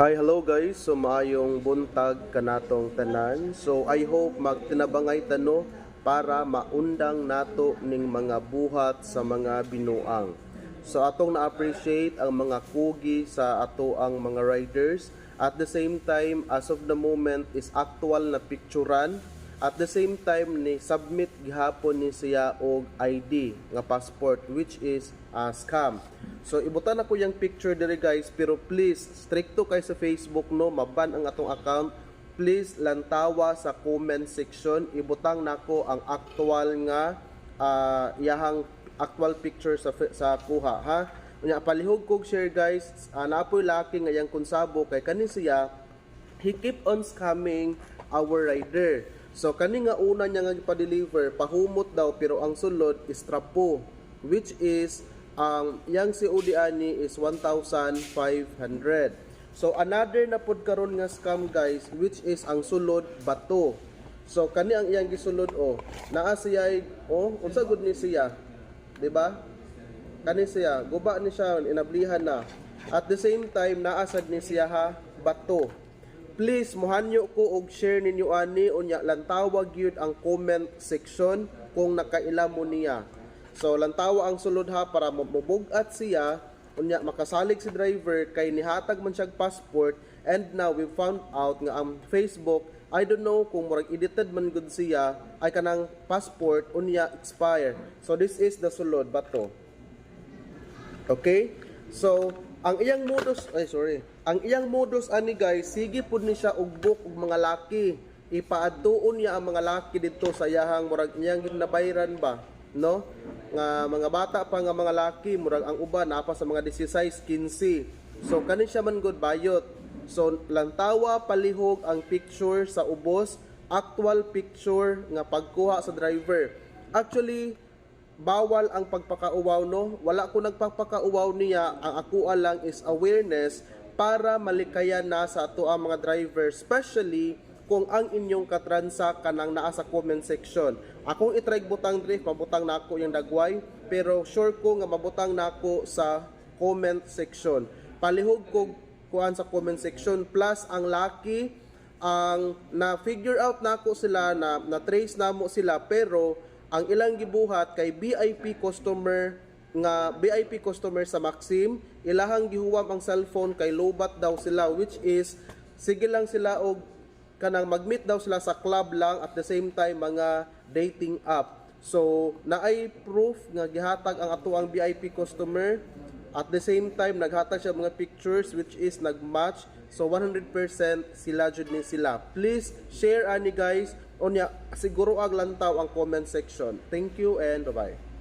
Hi, hello guys. So maayong buntag kanatong tanan. So I hope magtinabangay tano para maundang nato ning mga buhat sa mga binuang. So atong na-appreciate ang mga kugi sa ato ang mga riders. At the same time, as of the moment is actual na picturean. At the same time ni submit gihapon ni siya og ID nga passport which is a scam. So ibutan ako yung picture diri guys pero please stricto kay sa Facebook no maban ang atong account. Please lantawa sa comment section ibutang nako ang actual nga ah, iyahang actual picture sa sa kuha ha. Unya palihog kog share guys. Uh, napoy laki nga yang konsabo kay kani siya he keep on scamming our rider. So kani nga una niya nga ipa-deliver pahumot daw pero ang sulod is trapo which is ang yang COD ani is 1,500. So another na pod karon nga scam guys which is ang sulod bato. So kani ang iyang gisulod oh. Naa siya oh unsa gud ni siya? 'Di ba? Kani siya guba ni siya inablihan na. At the same time naasad ni siya ha bato. Please muhanyo ko og share ninyo ani unya lantawag gyud ang comment section kung nakaila mo niya. So lantawa ang sulod ha para mabubugat siya unya makasalig si driver kay nihatag man siya passport and now we found out nga ang Facebook I don't know kung murag edited man gud siya ay kanang passport unya expire. So this is the sulod bato. Okay? So, ang iyang modus, ay sorry, ang iyang modus ani guys, sige pud ni siya og book og mga laki. Ipaadtuon niya ang mga laki dito sa yahang murag iyang ginabayran ba, no? Nga mga bata pa nga mga laki, murag ang uban napa sa mga 16, 15. So kani siya man good bayot. So lantawa palihog ang picture sa ubos, actual picture nga pagkuha sa driver. Actually, bawal ang pagpakauwaw no? Wala ko nagpapakauwaw niya. Ang ako lang is awareness para malikayan na sa ato ang mga driver especially kung ang inyong katransa kanang naa sa comment section. Akong itry butang drift mabutang nako yung dagway pero sure ko nga mabutang nako sa comment section. Palihog ko kuan sa comment section plus ang lucky ang na figure out nako sila na na trace namo sila pero ang ilang gibuhat kay VIP customer nga VIP customer sa Maxim ilahang gihuwam ang cellphone kay lobat daw sila which is sige lang sila og kanang magmeet daw sila sa club lang at the same time mga dating app. So naay proof nga gihatag ang ato ang VIP customer. At the same time naghatag siya mga pictures which is nagmatch. So 100% sila jud ni sila. Please share ani guys Onya, siguro ag lantaw ang comment section. Thank you and bye-bye.